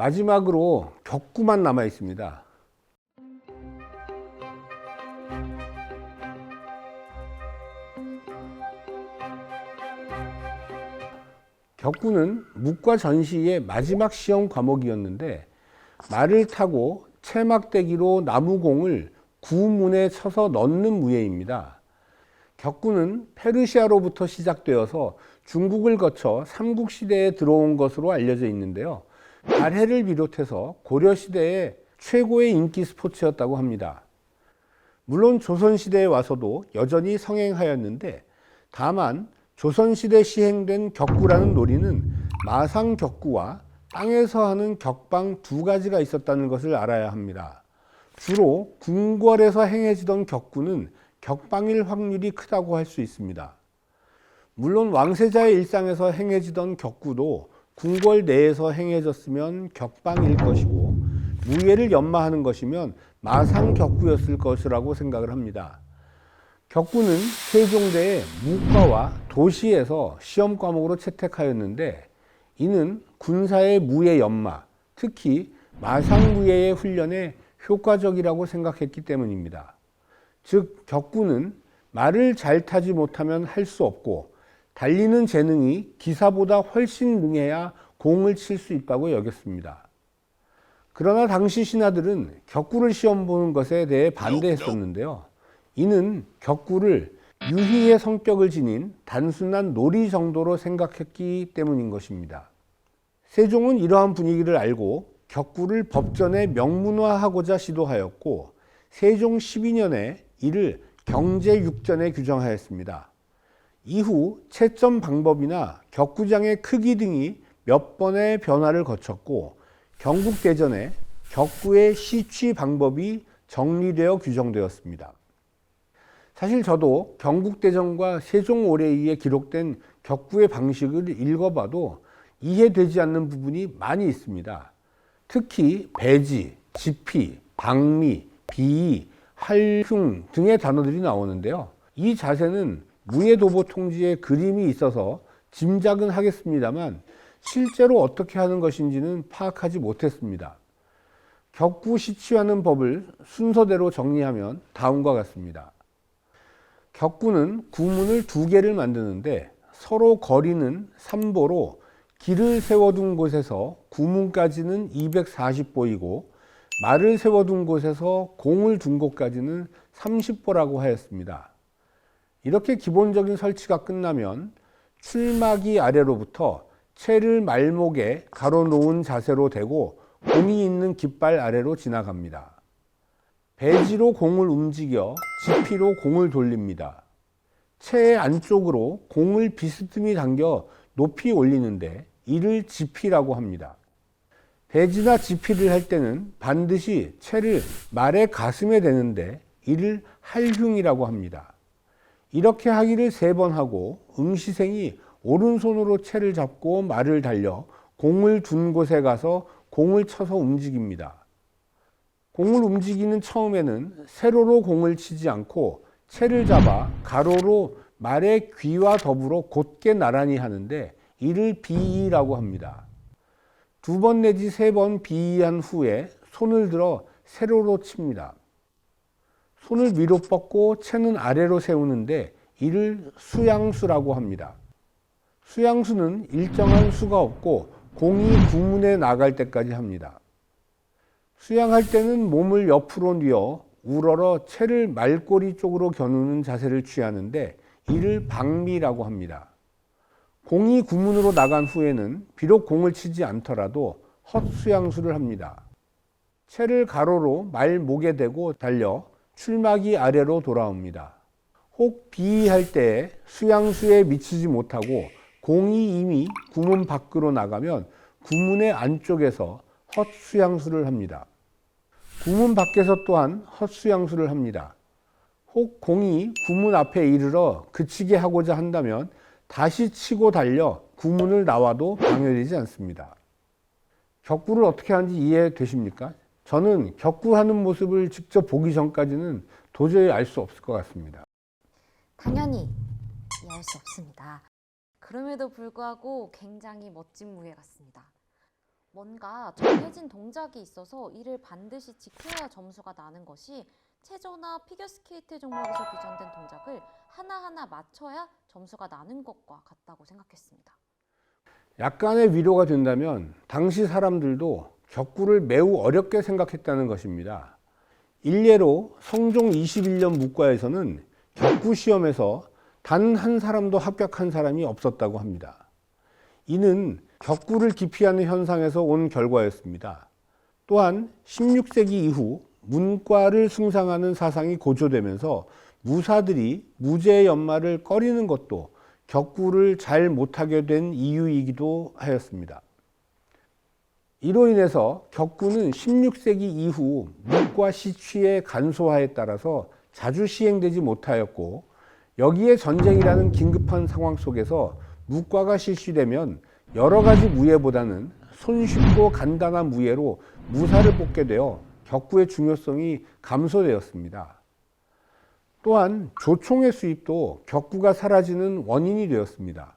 마지막으로 격구만 남아 있습니다. 격구는 묵과 전시의 마지막 시험 과목이었는데 말을 타고 채막대기로 나무공을 구문에 쳐서 넣는 무예입니다. 격구는 페르시아로부터 시작되어서 중국을 거쳐 삼국시대에 들어온 것으로 알려져 있는데요. 발해를 비롯해서 고려시대의 최고의 인기 스포츠였다고 합니다. 물론 조선시대에 와서도 여전히 성행하였는데 다만 조선시대 시행된 격구라는 놀이는 마상 격구와 땅에서 하는 격방 두 가지가 있었다는 것을 알아야 합니다. 주로 궁궐에서 행해지던 격구는 격방일 확률이 크다고 할 수 있습니다. 물론 왕세자의 일상에서 행해지던 격구도 궁궐 내에서 행해졌으면 격방일 것이고 무예를 연마하는 것이면 마상 격구였을 것이라고 생각을 합니다. 격구는 세종대의 무과와 도시에서 시험 과목으로 채택하였는데 이는 군사의 무예 연마, 특히 마상무예의 훈련에 효과적이라고 생각했기 때문입니다. 즉 격구는 말을 잘 타지 못하면 할 수 없고 달리는 재능이 기사보다 훨씬 능해야 공을 칠 수 있다고 여겼습니다. 그러나 당시 신하들은 격구를 시험 보는 것에 대해 반대했었는데요. 이는 격구를 유희의 성격을 지닌 단순한 놀이 정도로 생각했기 때문인 것입니다. 세종은 이러한 분위기를 알고 격구를 법전에 명문화하고자 시도하였고 세종 12년에 이를 경제육전에 규정하였습니다. 이후 채점 방법이나 격구장의 크기 등이 몇 번의 변화를 거쳤고 경국대전에 격구의 시취 방법이 정리되어 규정되었습니다. 사실 저도 경국대전과 세종오래이에 기록된 격구의 방식을 읽어봐도 이해되지 않는 부분이 많이 있습니다. 특히 배지, 지피, 방미, 비의, 할흉 등의 단어들이 나오는데요. 이 자세는 무예도보 통지에 그림이 있어서 짐작은 하겠습니다만 실제로 어떻게 하는 것인지는 파악하지 못했습니다. 격구 시취하는 법을 순서대로 정리하면 다음과 같습니다. 격구는 구문을 두 개를 만드는데 서로 거리는 3보로 길을 세워둔 곳에서 구문까지는 240보이고 말을 세워둔 곳에서 공을 둔 곳까지는 30보라고 하였습니다. 이렇게 기본적인 설치가 끝나면 출마기 아래로부터 채를 말목에 가로 놓은 자세로 대고 공이 있는 깃발 아래로 지나갑니다. 배지로 공을 움직여 지피로 공을 돌립니다. 채의 안쪽으로 공을 비스듬히 당겨 높이 올리는데 이를 지피라고 합니다. 배지나 지피를 할 때는 반드시 채를 말의 가슴에 대는데 이를 할흉이라고 합니다. 이렇게 하기를 세 번 하고 응시생이 오른손으로 채를 잡고 말을 달려 공을 둔 곳에 가서 공을 쳐서 움직입니다. 공을 움직이는 처음에는 세로로 공을 치지 않고 채를 잡아 가로로 말의 귀와 더불어 곧게 나란히 하는데 이를 비이라고 합니다. 두 번 내지 세 번 비이한 후에 손을 들어 세로로 칩니다. 손을 위로 뻗고 채는 아래로 세우는데 이를 수양수라고 합니다. 수양수는 일정한 수가 없고 공이 구문에 나갈 때까지 합니다. 수양할 때는 몸을 옆으로 뉘어 우러러 채를 말꼬리 쪽으로 겨누는 자세를 취하는데 이를 방미라고 합니다. 공이 구문으로 나간 후에는 비록 공을 치지 않더라도 헛수양수를 합니다. 채를 가로로 말 목에 대고 달려 출마기 아래로 돌아옵니다. 혹 비할 때 수양수에 미치지 못하고 공이 이미 구문 밖으로 나가면 구문의 안쪽에서 헛수양수를 합니다. 구문 밖에서 또한 헛수양수를 합니다. 혹 공이 구문 앞에 이르러 그치게 하고자 한다면 다시 치고 달려 구문을 나와도 방해되지 않습니다. 격구를 어떻게 하는지 이해되십니까? 저는 격구하는 모습을 직접 보기 전까지는 도저히 알 수 없을 것 같습니다. 당연히 이해할 수 없습니다. 그럼에도 불구하고 굉장히 멋진 무예 같습니다. 뭔가 정해진 동작이 있어서 이를 반드시 지켜야 점수가 나는 것이 체조나 피겨스케이트 종목에서 규정된 동작을 하나하나 맞춰야 점수가 나는 것과 같다고 생각했습니다. 약간의 위로가 된다면 당시 사람들도 격구를 매우 어렵게 생각했다는 것입니다. 일례로 성종 21년 문과에서는 격구 시험에서 단 한 사람도 합격한 사람이 없었다고 합니다. 이는 격구를 기피하는 현상에서 온 결과였습니다. 또한 16세기 이후 문과를 숭상하는 사상이 고조되면서 무사들이 무죄의 연말을 꺼리는 것도 격구를 잘 못하게 된 이유이기도 하였습니다. 이로 인해서 격구는 16세기 이후 문과 시취의 간소화에 따라서 자주 시행되지 못하였고 여기에 전쟁이라는 긴급한 상황 속에서 무과가 실시되면 여러 가지 무예보다는 손쉽고 간단한 무예로 무사를 뽑게 되어 격구의 중요성이 감소되었습니다. 또한 조총의 수입도 격구가 사라지는 원인이 되었습니다.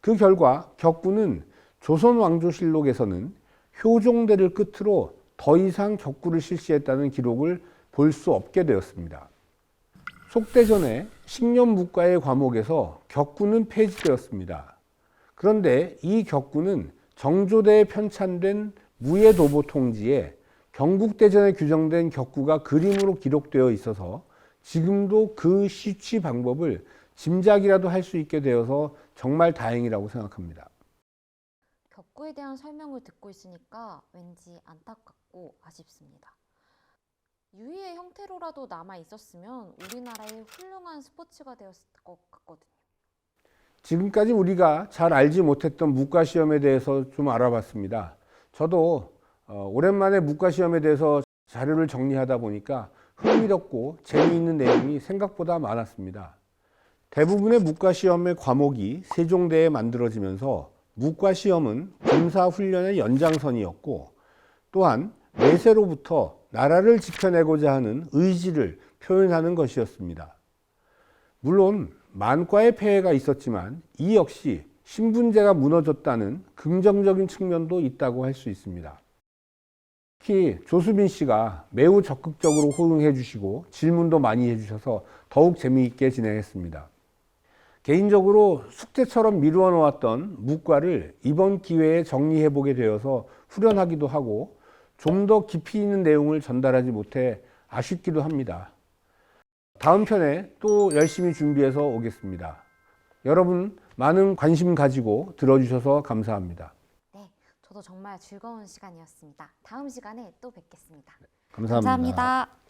그 결과 격구는 조선 왕조실록에서는 효종대를 끝으로 더 이상 격구를 실시했다는 기록을 볼 수 없게 되었습니다. 속대전의 식년무과의 과목에서 격구는 폐지되었습니다. 그런데 이 격구는 정조대에 편찬된 무예도보 통지에 경국대전에 규정된 격구가 그림으로 기록되어 있어서 지금도 그 시취 방법을 짐작이라도 할 수 있게 되어서 정말 다행이라고 생각합니다. 격구에 대한 설명을 듣고 있으니까 왠지 안타깝고 아쉽습니다. 유희의 형태로라도 남아 있었으면 우리나라의 훌륭한 스포츠가 되었을 것 같거든요. 지금까지 우리가 잘 알지 못했던 문과 시험에 대해서 좀 알아봤습니다. 저도 어, 오랜만에 문과 시험에 대해서 자료를 정리하다 보니까 흥미롭고 재미있는 내용이 생각보다 많았습니다. 대부분의 문과 시험의 과목이 세종대에 만들어지면서 문과 시험은 군사 훈련의 연장선이었고 또한 외세로부터 나라를 지켜내고자 하는 의지를 표현하는 것이었습니다. 물론 만과의 폐해가 있었지만 이 역시 신분제가 무너졌다는 긍정적인 측면도 있다고 할 수 있습니다. 특히 조수빈 씨가 매우 적극적으로 호응해 주시고 질문도 많이 해 주셔서 더욱 재미있게 진행했습니다. 개인적으로 숙제처럼 미루어 놓았던 무과를 이번 기회에 정리해 보게 되어서 후련하기도 하고 좀 더 깊이 있는 내용을 전달하지 못해 아쉽기도 합니다. 다음 편에 또 열심히 준비해서 오겠습니다. 여러분 많은 관심 가지고 들어주셔서 감사합니다. 네, 저도 정말 즐거운 시간이었습니다. 다음 시간에 또 뵙겠습니다 감사합니다. 감사합니다.